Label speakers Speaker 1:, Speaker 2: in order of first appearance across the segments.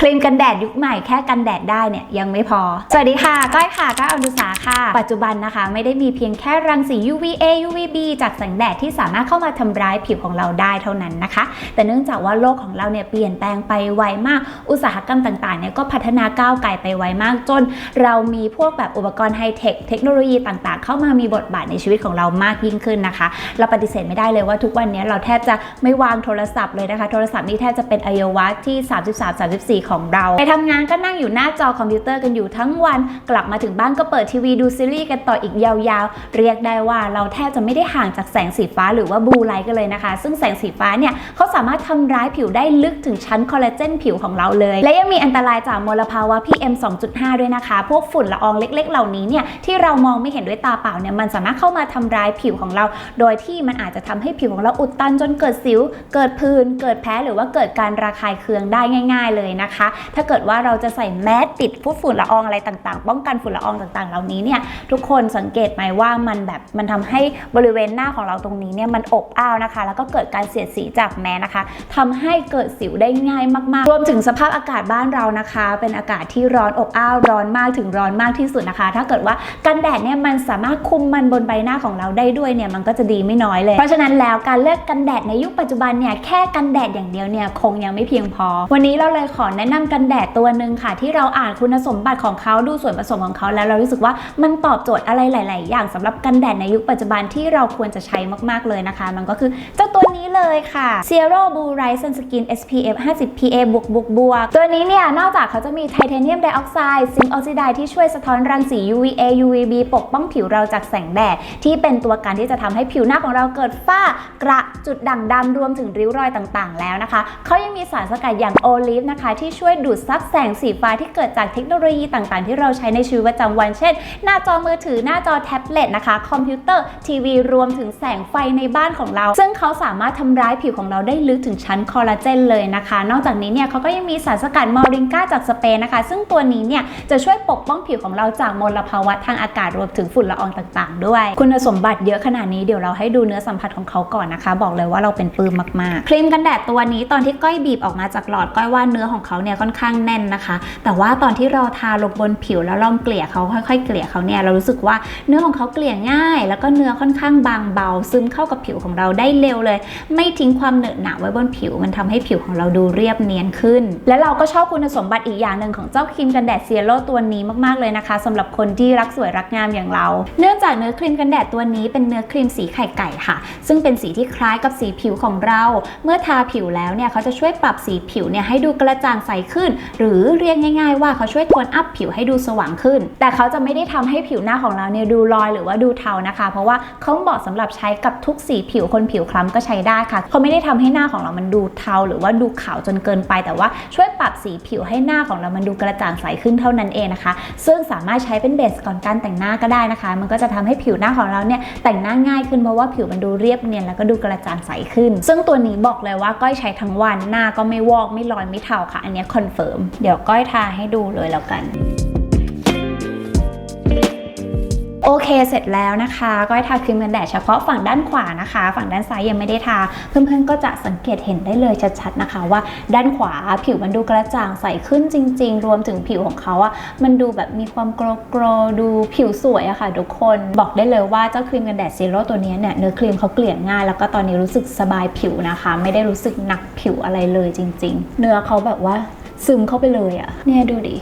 Speaker 1: ครีมกันแดดยุคใหม่แค่กันแดดได้เนี่ยยังไม่พอ สวัสดีค่ะ ก้อยค่ะก้อยอนุสาค่ะ ปัจจุบันนะคะ ไม่ได้มีเพียงแค่รังสี UVA UVB จากแสงแดดที่สามารถเข้ามาทำร้ายผิวของเราได้เท่านั้นนะคะ แต่เนื่องจากว่าโลกของเราเนี่ยเปลี่ยนแปลงไปไวมาก อุตสาหกรรมต่างๆเนี่ยก็พัฒนาก้าวไกลไปไวมากจน เรามีพวกแบบอุปกรณ์ไฮเทคเทคโนโลยีต่างๆ เข้ามามีบทบาทในชีวิตของเรามากยิ่งขึ้นนะคะ เราปฏิเสธไม่ได้เลยว่าทุกวันนี้เราแทบจะไม่วางโทรศัพท์เลยนะคะ โทรศัพท์นี่แทบจะเป็นอวัยวะที่ 33-34ของเรา ไปทำงานก็นั่งอยู่หน้าจอคอมพิวเตอร์กันอยู่ทั้งวัน กลับมาถึงบ้านก็เปิดทีวีดูซีรีส์กันต่ออีกยาวๆ เรียกได้ว่าเราแทบจะไม่ได้ห่างจากแสงสีฟ้าหรือว่าบลูไลท์กันเลยนะคะ ซึ่งแสงสีฟ้าเนี่ยเขาสามารถทำร้ายผิวได้ลึกถึงชั้นคอลลาเจนผิวของเราเลย และยังมีอันตรายจากมลภาวะ PM 2.5 ด้วยนะคะ พวกฝุ่นละอองเล็ก ๆ เหล่านี้เนี่ยที่เรามองไม่เห็นด้วยตาเปล่าเนี่ยมันสามารถเข้ามาทำร้ายผิวของเรา โดยที่มันอาจจะทำให้ผิวของเราอุดตันจนเกิดสิว เกิดผื่นเกิดแพ้หรือว่าเกิดการระคายเคืองได้ง่าย ๆ เลยนะคะถ้าเกิดว่าเราจะใส่แมสปิดพวกฝุ่นละอองอะไรต่างๆ ป้องกันฝุ่นละอองต่างๆ เหล่านี้เนี่ยทุกคนสังเกตไหมว่ามันแบบมันทำให้บริเวณหน้าของเราตรงนี้เนี่ยมันอบอ้าวนะคะ แล้วก็เกิดการเสียดสีจากแมสนะคะทำให้เกิดสิวได้ง่ายมากๆ รวมถึงสภาพอากาศบ้านเรานะคะ เป็นอากาศที่ร้อนอบอ้าวร้อนมากถึงร้อนมากที่สุดนะคะ ถ้าเกิดว่ากันแดดเนี่ยมันสามารถคุมมันบนใบหน้าของเราได้ด้วยเนี่ยมันก็จะดีไม่น้อยเลย เพราะฉะนั้นแล้วการเลือกกันแดดในยุคปัจจุบันเนี่ยแค่กันแดดอย่างเดียวเนี่ยคงยังไม่เพียงพอ วันนี้เราเลยขอแนะนำกันแดดตัวหนึ่งค่ะ ที่เราอ่านคุณสมบัติของเขาดูส่วนผสมของเขาแล้วเรารู้สึกว่ามันตอบโจทย์อะไรหลาย ๆ อย่างสำหรับกันแดดในยุคปัจจุบันที่เราควรจะใช้มาก ๆ เลยนะคะ มันก็คือเจ้าตัวนี้เลยค่ะ Zero Blue Light Sunscreen SPF 50 PA บวกบวกบวกตัวนี้เนี่ย นอกจากเขาจะมีไทเทเนียมไดออกไซด์ซิงค์ออกซิไดที่ช่วยสะท้อนรังสี UVA UVB ปกป้องผิวเราจากแสงแดด ที่เป็นตัวการที่จะทำให้ผิวหน้าของเราเกิดฝ้ากระจุดด่างดำรวมถึงริ้วรอยต่าง ๆ แล้วนะคะเขายังมีสารสกัดอย่างโอลิฟนะคะที่ช่วยดูดซับแสงสีฟ้าที่เกิดจากเทคโนโลยีต่างๆ ที่เราใช้ในชีวิตประจำวัน เช่น หน้าจอมือถือหน้าจอแท็บเล็ตนะคะ คอมพิวเตอร์ทีวีรวมถึงแสงไฟในบ้านของเรา ซึ่งเขาสามารถทำร้ายผิวของเราได้ลึกถึงชั้นคอลลาเจนเลยนะคะ นอกจากนี้เนี่ยเขาก็ยังมีสารสกัดมอริงกาจากสเปนนะคะ ซึ่งตัวนี้เนี่ยจะช่วยปกป้องผิวของเราจากมลภาวะทางอากาศรวมถึงฝุ่นละอองต่างๆ ด้วย คุณสมบัติเยอะขนาดนี้เดี๋ยวเราให้ดูเนื้อสัมผัสของเขาก่อนนะคะ บอกเลยว่าเราเป็นปลื้มมากๆ ครีมกันแดดตัวนี้ตอนที่ก้อยบีบออกมาจากหลอดก้อยว่าเนื้อของเขาเนี่ยค่อนข้างแน่นนะคะ แต่ว่าตอนที่เราทาลงบนผิวแล้วลองเกลี่ยเขาค่อยๆ เกลี่ยเขาเนี่ยเรารู้สึกว่าเนื้อของเขาเกลี่ยง่าย แล้วก็เนื้อค่อนข้างบางเบา ซึมเข้ากับผิวของเราได้เร็วเลย ไม่ทิ้งความเหนอะหนะไว้บนผิวมันทำให้ผิวของเราดูเรียบเนียนขึ้น และเราก็ชอบคุณสมบัติอีกอย่างหนึ่งของเจ้าครีมกันแดดเซียโรตัวนี้มากๆเลยนะคะสำหรับคนที่รักสวยรักงามอย่างเรา เนื่องจากเนื้อครีมกันแดดตัวนี้เป็นเนื้อครีมสีไข่ไก่ค่ะ ซึ่งเป็นสีที่คล้ายกับสีผิวของเรา เมื่อทาผิวแล้วเนี่ยเขาจะช่วยปรับสีผิวเนี่ยให้ดูกระจ่างใสขึ้น หรือเรียกง่าย ๆ ว่าเขาช่วยโทนอัพผิวให้ดูสว่างขึ้น แต่เขาจะไม่ได้ทำให้ผิวหน้าของเราเนี่ยดูลอยหรือว่าดูเทานะคะ เพราะว่าเขาเหมาะสำหรับใช้กับทุกสีผิวคนผิวคล้ำก็ใช้ได้ค่ะเขาไม่ได้ทำให้หน้าของเรามันดูเทา หรือว่าดูขาวจนเกินไป แต่ว่าช่วยปรับสีผิวให้หน้าของเรามันดูกระจ่างใสขึ้นเท่านั้นเองนะคะ ซึ่งสามารถใช้เป็นเบสก่อนการแต่งหน้าก็ได้นะคะ มันก็จะทำให้ผิวหน้าของเราเนี่ยแต่งหน้าง่ายขึ้นเพราะว่าผิวมันดูเรียบเนียนแล้วก็ดูกระจ่างใสขึ้น ซึ่งตัวนี้บอกเลยว่าก้อยใช้ทั้งวันหน้าก็ไม่วอกไม่ลอยไม่เทาค่ะอันนี้คอนเฟิร์มเดี๋ยวก้อยทาให้ดูเลยแล้วกัน โอเคเสร็จแล้วนะคะก้อยทาครีมกันแดดเฉพาะฝั่งด้านขวานะคะ ฝั่งด้านซ้ายยังไม่ได้ทา เพื่อนๆก็จะสังเกตเห็นได้เลยชัดๆนะคะ ว่าด้านขวาผิวมันดูกระจ่างใสขึ้นจริง ๆ รวมถึงผิวของเขาอะมันดูแบบมีความโกรโกรดูผิวสวยอะค่ะทุกคนบอกได้เลยว่าเจ้าครีมกันแดดซีโร่ตัวนี้เนี่ยเนื้อครีมเขาเกลี่ยง่าย แล้วก็ตอนนี้รู้สึกสบายผิวนะคะ ไม่ได้รู้สึกหนักผิวอะไรเลยจริง ๆ เนื้อเขาแบบว่าซึมเข้าไปเลยอะเนี่ยดูดิ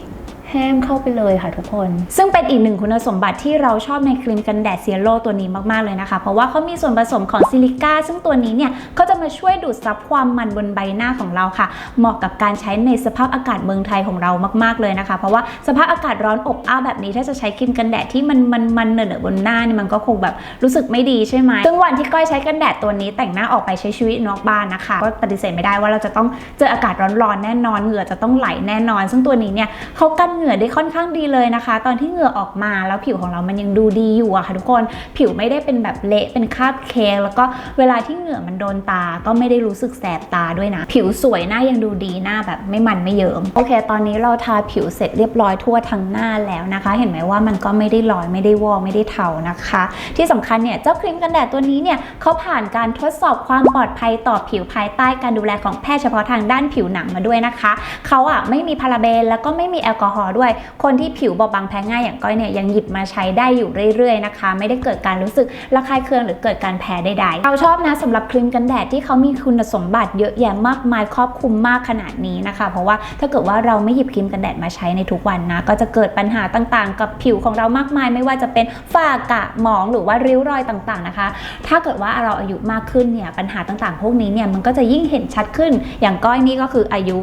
Speaker 1: แห้มเข้าไปเลยค่ะทุกคน ซึ่งเป็นอีกหนึ่งคุณสมบัติที่เราชอบในครีมกันแดดเซียโรตัวนี้มาก ๆ เลยนะคะ เพราะว่าเขามีส่วนผสมของซิลิก้าซึ่งตัวนี้เนี่ยเขาจะมาช่วยดูดซับความมันบนใบหน้าของเราค่ะ เหมาะกับการใช้ในสภาพอากาศเมืองไทยของเรามาก ๆ เลยนะคะ เพราะว่าสภาพอากาศร้อนอบอ้าวแบบนี้ถ้าจะใช้ครีมกันแดดที่มันมันมันเหนอะๆบนหน้านี่มันก็คงแบบรู้สึกไม่ดีใช่ไหมซึ่งวันที่ก้อยใช้กันแดดตัวนี้แต่งหน้าออกไปใช้ชีวิตนอกบ้านนะคะก็ปฏิเสธไม่ได้ว่าเราจะต้องเจออากาศร้อนๆแน่นอนเหงื่อจะต้องไหลแน่นอน ซึ่งตัวนี้เนี่ยเขากันเหงื่อได้ค่อนข้างดีเลยนะคะ ตอนที่เหงื่อออกมาแล้วผิวของเรามันยังดูดีอยู่อะค่ะทุกคนผิวไม่ได้เป็นแบบเละเป็นคราบเค้กแล้วก็เวลาที่เหงื่อมันโดนตาก็ไม่ได้รู้สึกแสบตาด้วยนะ ผิวสวยหน้ายังดูดีหน้าแบบไม่มันไม่เยิมโอเค ตอนนี้เราทาผิวเสร็จเรียบร้อยทั่วทั้งหน้าแล้วนะคะ เห็นไหมว่ามันก็ไม่ได้ลอยไม่ได้วอกไม่ได้เทานะคะ ที่สำคัญเนี่ยเจ้าครีมกันแดดตัวนี้เนี่ยเขาผ่านการทดสอบความปลอดภัยต่อผิวภายใต้การดูแลของแพทย์เฉพาะทางด้านผิวหนังมาด้วยนะคะเขาอะไม่มีพาราเบนแล้วก็ไม่มีแอลกอฮอลด้วย คนที่ผิวบอบบางแพ้ง่ายอย่างก้อยเนี่ยยังหยิบมาใช้ได้อยู่เรื่อยๆนะคะ ไม่ได้เกิดการรู้สึกระคายเคืองหรือเกิดการแพ้ใดๆเราชอบนะสำหรับครีมกันแดดที่เขามีคุณสมบัติเยอะแยะมากมายครอบคลุมมากขนาดนี้นะคะ เพราะว่าถ้าเกิดว่าเราไม่หยิบครีมกันแดดมาใช้ในทุกวันนะก็จะเกิดปัญหาต่างๆ กับผิวของเรามากมาย ไม่ว่าจะเป็นฝ้ากระหมองหรือว่าริ้วรอยต่างๆนะคะ ถ้าเกิดว่าเราอายุมากขึ้นเนี่ยปัญหาต่างๆ พวกนี้เนี่ยมันก็จะยิ่งเห็นชัดขึ้น อย่างก้อยนี่ก็คืออายุ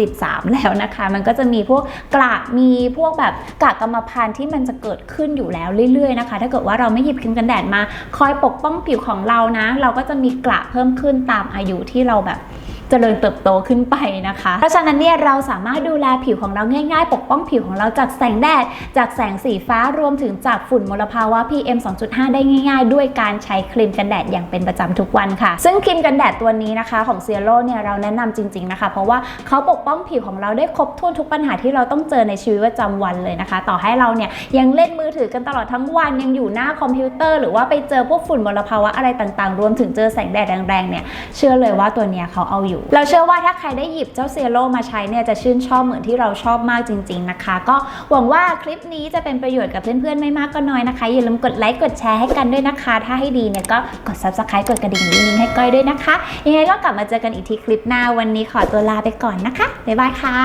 Speaker 1: 33 แล้วนะคะ มันก็จะมีพวกกระมีพวกแบบกระกรรมพันธุ์ที่มันจะเกิดขึ้นอยู่แล้วเรื่อยๆนะคะ ถ้าเกิดว่าเราไม่หยิบครีมกันแดดมา คอยปกป้องผิวของเรานะ เราก็จะมีกระเพิ่มขึ้นตามอายุที่เราแบบ จริญเติบโตขึ้นไปนะคะ เพราะฉะนั้นเนี่ยเราสามารถดูแลผิวของเราง่าย ๆ ปกป้องผิวของเราจากแสงแดด จากแสงสีฟ้ารวมถึงจากฝุ่นมลภาวะ PM 2.5 ได้ง่าย ๆ ด้วยการใช้ครีมกันแดดอย่างเป็นประจำทุกวันค่ะ ซึ่งครีมกันแดดตัวนี้นะคะของเซียโ o เนี่ยเราแนะนำจริง ๆนะคะ เพราะว่าเขาปกป้องผิวของเราได้ครบถ้วนทุกปัญหาที่เราต้องเจอในชีวิตประจำวันเลยนะคะ ต่อให้เราเนี่ยยังเล่นมือถือกันตลอดทั้งวันยังอยู่หน้าคอมพิวเตอร์ หรือว่าไปเจอพวกฝุ่นมลภาวะอะไรต่างๆ รวมถึงเจอแสงแดดแรงๆเนี่ยเชื่อเลยว่าตัวเนี้ยเขาเอาอยู่เราเชื่อว่าถ้าใครได้หยิบเจ้าเซโ o มาใช้เนี่ยจะชื่นชอบเหมือนที่เราชอบมากจริง ๆนะคะ ก็หวังว่าคลิปนี้จะเป็นประโยชน์กับเพื่อนๆไม่มากก็น้อยนะคะ อย่าลืมกดไลค์กดแชร์ให้กันด้วยนะคะ ถ้าให้ดีเนี่ยก็กด subscribe กดกระดิ่งนิ้งๆให้ก้อยด้วยนะคะ ยังไงก็กลับมาเจอกันอีกทีคลิปหน้าวันนี้ขอตัวลาไปก่อนนะคะบ๊ายบายค่ะ